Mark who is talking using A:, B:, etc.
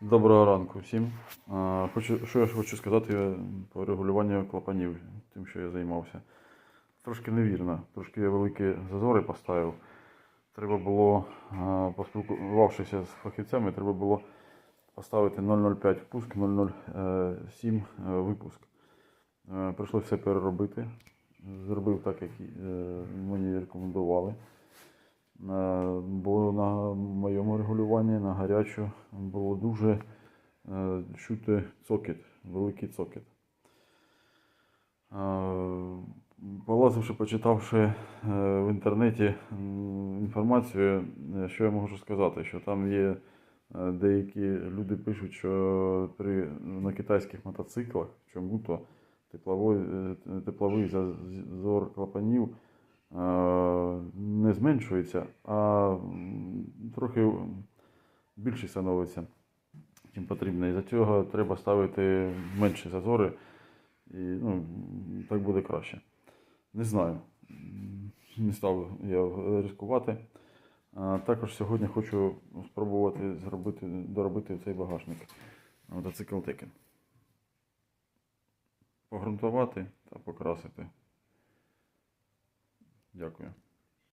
A: Доброго ранку всім. Хочу, що я хочу сказати по регулюванню клапанів, тим, що я займався. Трошки невірно, трошки я великі зазори поставив. Треба було, поспілкувавшися з фахівцями, треба було поставити 0,05 впуск, 0,07 е, випуск. Е, Прийшлося все переробити. Зробив так, як е, мені рекомендували. Е, Бо на моєму регулюванні на гарячу було дуже е, чути цокіт, великий цокіт. Е, Полазивши, почитавши в інтернеті інформацію, що я можу сказати, що там є деякі люди пишуть, що при, на китайських мотоциклах чому-то тепловий, зазор клапанів не зменшується, а трохи більший становиться, чим потрібно. І за цього треба ставити менші зазори, і ну, так буде краще. Не знаю. Не став я ризикувати. Також сьогодні хочу спробувати зробити, доробити цей багажник мотоцикл Текен. Погрунтувати та покрасити. Дякую.